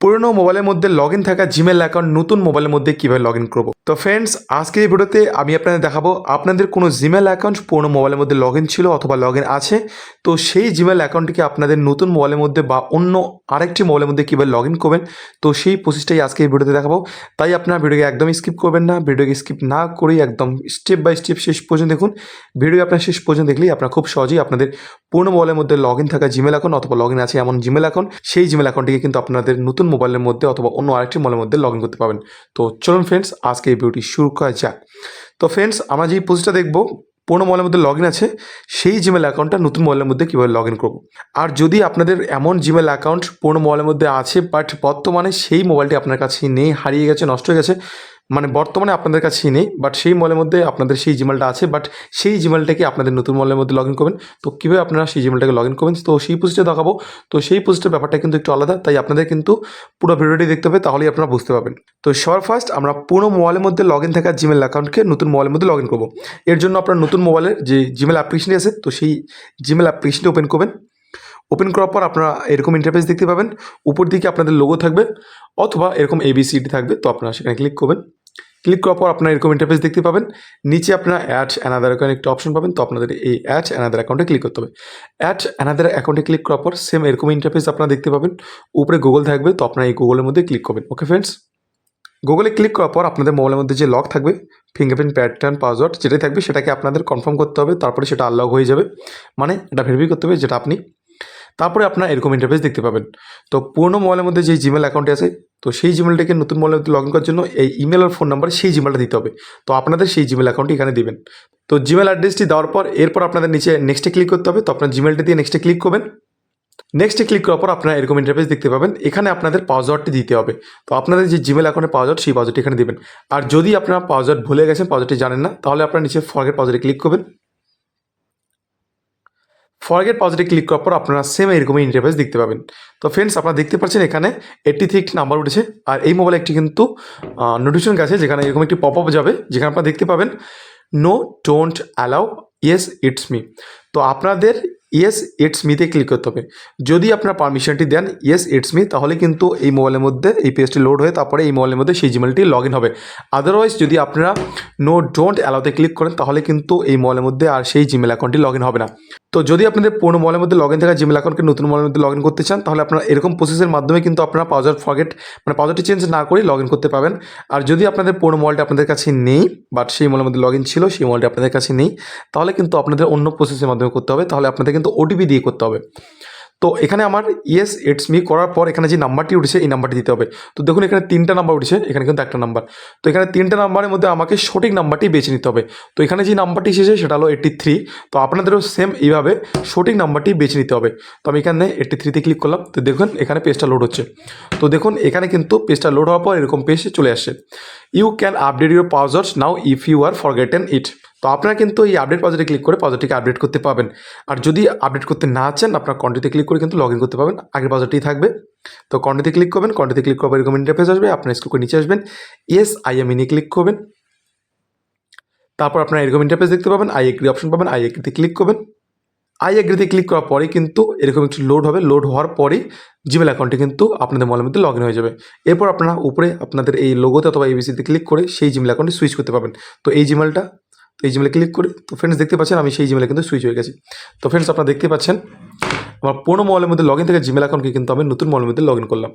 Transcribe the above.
পুরনো মোবাইলের মধ্যে লগ ইন থাকা জিমেল অ্যাকাউন্ট নতুন মোবাইলের মধ্যে কীভাবে লগ ইন করব? তো ফ্রেন্ডস আজকের এই ভিডিওতে আমি আপনাদের দেখাবো আপনাদের কোনো জিমেল অ্যাকাউন্ট পুরনো মোবাইলের মধ্যে লগ ইন ছিল অথবা লগ ইন আছে? তো সেই জিমেল অ্যাকাউন্টটিকে আপনাদের নতুন মোবাইলের মধ্যে বা অন্য আরেকটি মোবাইলের মধ্যে কীভাবে লগ ইন করবেন? তো সেই প্রসেসটাই আজকে এই ভিডিওতে দেখাবো। তাই আপনার ভিডিওকে একদম স্কিপ করবেন না, ভিডিওকে স্কিপ না করেই একদম স্টেপ বাই স্টেপ শেষ পর্যন্ত দেখুন। ভিডিও আপনার শেষ পর্যন্ত দেখলেই আপনার খুব সহজেই আপনাদের পুরনো মোবাইলের মধ্যে লগ ইন থাকা জিমেল অ্যাকাউন্ট অথবা লগ ইন আছে এমন জিমেল অ্যাকাউন্ট সেই জিমেল অ্যাকাউন্টটিকে কিন্তু আপনাদের নতুন মোবাইলের মধ্যে অথবা অন্য আরেকটি মোবাইলের মধ্যে লগ ইন করতে পারবেন। তো চলুন ফ্রেন্ডস আজকে এই ভিডিওটি শুরু করা যাক। তো ফ্রেন্ডস আমরা যেই পোস্টটা দেখব, পুরোনো মোবাইলের মধ্যে লগ ইন আছে, সেই জিমেল অ্যাকাউন্টটা নতুন মোবাইলের মধ্যে কীভাবে লগ ইন করব? আর যদি আপনাদের এমন জিমেল অ্যাকাউন্ট পুরোনো মোবাইলের মধ্যে আছে বাট বর্তমানে সেই মোবাইলটি আপনার কাছে নেই, হারিয়ে গেছে, নষ্ট হয়ে গেছে মানে বর্তমানে আপনাদের কাছেই নেই বাট সেই মোবাইলের মধ্যে আপনাদের সেই জিমেলটা আছে বাট সেই জিমেলটাকে আপনাদের নতুন মোবাইলের মধ্যে লগ ইন করবেন? তো কীভাবে আপনারা সেই জিমেলটাকে লগ ইন করবেন? তো সেই পোস্টে দেখাবো। তো সেই পোস্টের ব্যাপারটা কিন্তু একটু আলাদা, তাই আপনাদের কিন্তু পুরো ভিডিওটি দেখতে হবে, তাহলেই আপনারা বুঝতে পারবেন। তো সবার ফার্স্ট আমরা পুরো মোবাইলের মধ্যে লগ ইন থাকা জিমেল অ্যাকাউন্টকে নতুন মোবাইলের মধ্যে লগ ইন করব। এর জন্য আপনার নতুন মোবাইলের যে জিমেল অ্যাপ্লিকেশনটি আছে, তো সেই জিমেল অ্যাপ্লিকেশনটি ওপেন করবেন। ওপেন করার পর আপনারা এরকম ইন্টারফেস দেখতে পাবেন। উপর দিকে আপনাদের লোগো থাকবে, অথবা এরকম এবিসিডি থাকবে, তো আপনারা সেখানে ক্লিক করবেন। ক্লিক করার পর আপনারা এরকম ইন্টারফেস দেখতে পাবেন। নিচে আপনারা অ্যাড অ্যানাদার অ্যাকাউন্ট একটা অপশন পাবেন। তো আপনাদের এই অ্যাড অ্যানাদার অ্যাকাউন্টে ক্লিক করতে হবে। অ্যাড অ্যানাদার অ্যাকাউন্টে ক্লিক করার পর সেম এরকম ইন্টারফেস আপনারা দেখতে পাবেন। উপরে গুগল থাকবে, তো আপনারা এই গুগলের মধ্যে ক্লিক করবেন। ওকে ফ্রেন্ডস গুগলে ক্লিক করার পর আপনাদের মোবাইলের মধ্যে যে লক থাকবে ফিঙ্গারপ্রিন্ট প্যাটার্ন পাসওয়ার্ড যেটাই থাকবে, সেটাকে আপনাদের কনফার্ম করতে হবে। তারপরে সেটা আনলক হয়ে যাবে। মানে এটা ভেরিফাই করতে হবে যেটা আপনি। তারপরে আপনার এরকম ইন্টারফেস দেখতে পাবেন। তো পুরনো মোবাইলের মধ্যে যে জিমেল অ্যাকাউন্টে আছে তো সেই জিমেলটাকে নতুন মোবাইলের মধ্যে লগ ইন করার জন্য এই ইমেল আর ফোন নাম্বার সেই জিমেলটা দিতে হবে। তো আপনাদের সেই জিমেল অ্যাকাউন্টটি এখানে দিবেন। তো জিমেল অ্যাড্রেসটি দেওয়ার পর এরপর আপনাদের নিচে নেক্সটে ক্লিক করতে হবে। তো আপনার জিমেলটা দিয়ে নেক্সটে ক্লিক করবেন। নেক্সটে ক্লিক করার পর আপনারা এরকম ইন্টারফেস দেখতে পাবেন। এখানে আপনাদের পাসওয়ার্ডটি দিতে হবে। তো আপনাদের যে জিমেল অ্যাকাউন্টের পাসওয়ার্ড সেই পাসওয়ার্ডটি এখানে দেবেন। আর যদি আপনারা পাসওয়ার্ড ভুলে গেছেন পাসওয়ার্ডটি জানেন না, তাহলে আপনারা নিচে ফরগেট পাসওয়ার্ডে ক্লিক করবেন। ফরগেট পাসওয়ার্ডে ক্লিক করার পর আপনারা সেম এরকম ইন্টারফেস দেখতে পাবেন। তো ফ্রেন্ডস আপনারা দেখতে পাচ্ছেন এখানে এইটটি থ্রি একটি নাম্বার উঠেছে, আর এই মোবাইলে একটি কিন্তু নোটিফিকেশন গেছে যেখানে এরকম একটি পপ আপ যাবে, যেখানে আপনারা দেখতে পাবেন no don't allow yes it's me তো আপনাদের ইয়েস ইটস মিতে ক্লিক করতে হবে। যদি আপনার পারমিশনটি দেন ইয়েস ইটস মি তাহলে কিন্তু এই মোবাইলের মধ্যে, এই পেজটি লোড হয়ে তারপরে এই মোবাইলের মধ্যে সেই জিমেলটি লগ ইন হবে। আদারওয়াইজ যদি আপনারা নো ডোন্ট অ্যালাউতে ক্লিক করেন, তাহলে কিন্তু এই মোবাইলের মধ্যে আর সেই জিমেল অ্যাকাউন্টটি লগ ইন হবে না। তো যদি আপনাদের পুরনো মোবাইলের মধ্যে লগ ইন থাকা জিমেল অ্যাকাউন্টকে নতুন মোবাইলের মধ্যে লগ ইন করতে চান, তাহলে আপনারা এরকম প্রসেসের মাধ্যমে কিন্তু আপনারা পাউজার ফরগেট মানে পাউজারটি চেঞ্জ না করে লগ ইন করতে পাবেন আর যদি আপনাদের পুরনো মোবাইলটা আপনাদের কাছে নেই বাট সেই মোবাইলের মধ্যে লগ ইন ছিল, সেই মোবাইলটি আপনাদের কাছে নেই, তাহলে কিন্তু আপনাদের অন্য প্রসেসের মাধ্যমে করতে হবে। তাহলে আপনাদের কিন্তু ওটিপি দিয়ে করতে হবে। তো এখানে আমার ইয়েস ইটস মি করার পর এখানে যে নাম্বারটি উঠেছে, এই নাম্বারটি দিতে হবে। তো দেখুন, এখানে তিনটা নাম্বার উঠেছে, এখানে কিন্তু একটা নাম্বার। তো এখানে তিনটা নাম্বারের মধ্যে আমাকে সঠিক নাম্বারটি বেছে নিতে হবে। তো এখানে যে নাম্বারটি এসেছে, সেটা হলো এইট্টি থ্রি তো আপনাদেরও সেম এইভাবে সঠিক নাম্বারটি বেছে নিতে হবে। তো আমি এখানে এইট্টি থ্রিতে ক্লিক করলাম। তো দেখুন, এখানে পেজটা লোড হচ্ছে। তো দেখুন, এখানে কিন্তু পেজটা লোড হওয়ার পর এরকম পেজ চলে আসছে। You can update your passwords now if you are forgotten it তো আপনারা কিন্তু এই আপডেট পাসওয়ার্ডে ক্লিক করে পাসওয়ার্ডটিকে আপডেট করতে পারবেন। আর যদি আপডেট করতে না চান, আপনার কন্টিতে ক্লিক করে কিন্তু লগ ইন করতে পারবেন। আগের পাসওয়ার্ডটি থাকবে। তো কন্টিতে ক্লিক করবেন কন্টিতে ক্লিক পর এরকম ইন্টারফেস আসবে, আপনার স্কুল করে নিচে আসবেন। ইয়েস আই এম ইনে ক্লিক করবেন। তারপর আপনারা এরকম ইন্টারফেস দেখতে পাবেন আই এগ্রি অপশন পাবেন আই এগ্রিতে ক্লিক করবেন। আই এগ্রিতে ক্লিক করার পরে কিন্তু এরকম একটু লোড হবে। লোড হওয়ার পরেই জিমেল অ্যাকাউন্টটি কিন্তু আপনাদের মোবাইলের মধ্যে লগ ইন হয়ে যাবে। এরপর আপনারা উপরে আপনাদের এই লোগোতে অথবা এবিসিতে ক্লিক করে সেই জিমেল অ্যাকাউন্টে সুইচ করতে পারবেন। তো এই জিমেলটা তো এই জিমেলে ক্লিক করি, তো ফ্রেন্ডস দেখতে পাচ্ছেন আমি সেই জিমেলে কিন্তু সুইচ হয়ে গেছি। তো ফ্রেন্ডস আপনারা দেখতে পাচ্ছেন, আমার পুরোনো মোবাইলের মধ্যে লগ ইন থেকে জিমেল অ্যাকাউন্টকে কিন্তু আমি নতুন মোবাইলের মধ্যে লগ ইন করলাম।